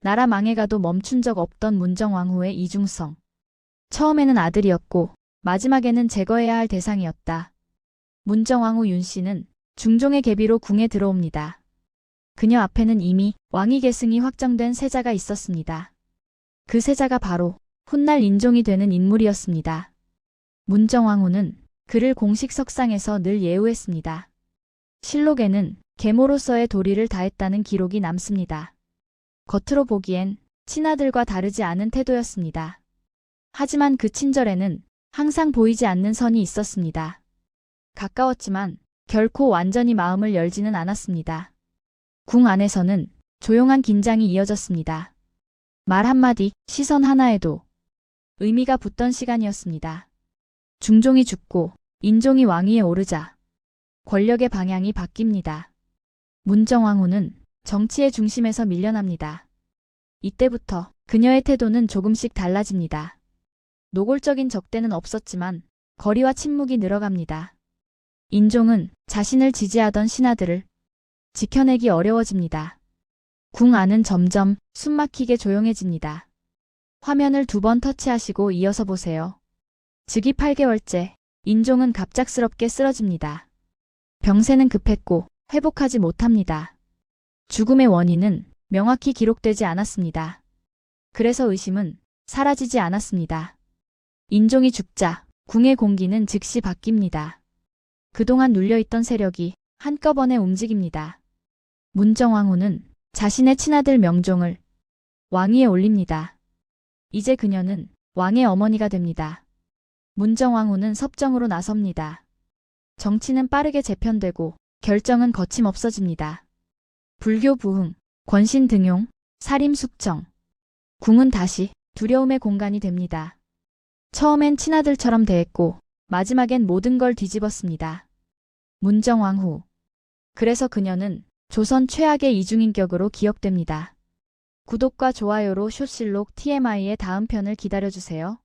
나라 망해가도 멈춘 적 없던 문정왕후의 이중성. 처음에는 아들이었고 마지막에는 제거해야 할 대상이었다. 문정왕후 윤 씨는 중종의 계비로 궁에 들어옵니다. 그녀 앞에는 이미 왕위 계승이 확정된 세자가 있었습니다. 그 세자가 바로 훗날 인종이 되는 인물이었습니다. 문정왕후는 그를 공식 석상에서 늘 예우했습니다. 실록에는 계모로서의 도리를 다했다는 기록이 남습니다. 겉으로 보기엔 친아들과 다르지 않은 태도였습니다. 하지만 그 친절에는 항상 보이지 않는 선이 있었습니다. 가까웠지만 결코 완전히 마음을 열지는 않았습니다. 궁 안에서는 조용한 긴장이 이어졌습니다. 말 한마디, 시선 하나에도 의미가 붙던 시간이었습니다. 중종이 죽고 인종이 왕위에 오르자 권력의 방향이 바뀝니다. 문정왕후는 정치의 중심에서 밀려납니다. 이때부터 그녀의 태도는 조금씩 달라집니다. 노골적인 적대는 없었지만 거리와 침묵이 늘어갑니다. 인종은 자신을 지지하던 신하들을 지켜내기 어려워집니다. 궁 안은 점점 숨막히게 조용해집니다. 화면을 두 번 터치하시고 이어서 보세요. 즉위 8개월째 인종은 갑작스럽게 쓰러집니다. 병세는 급했고 회복하지 못합니다. 죽음의 원인은 명확히 기록되지 않았습니다. 그래서 의심은 사라지지 않았습니다. 인종이 죽자 궁의 공기는 즉시 바뀝니다. 그동안 눌려있던 세력이 한꺼번에 움직입니다. 문정왕후는 자신의 친아들 명종을 왕위에 올립니다. 이제 그녀는 왕의 어머니가 됩니다. 문정왕후는 섭정으로 나섭니다. 정치는 빠르게 재편되고 결정은 거침없어집니다. 불교 부흥, 권신 등용, 사림 숙정. 궁은 다시 두려움의 공간이 됩니다. 처음엔 친아들처럼 대했고 마지막엔 모든 걸 뒤집었습니다. 문정왕 후. 그래서 그녀는 조선 최악의 이중인격으로 기억됩니다. 구독과 좋아요로 쇼실록 TMI의 다음 편을 기다려주세요.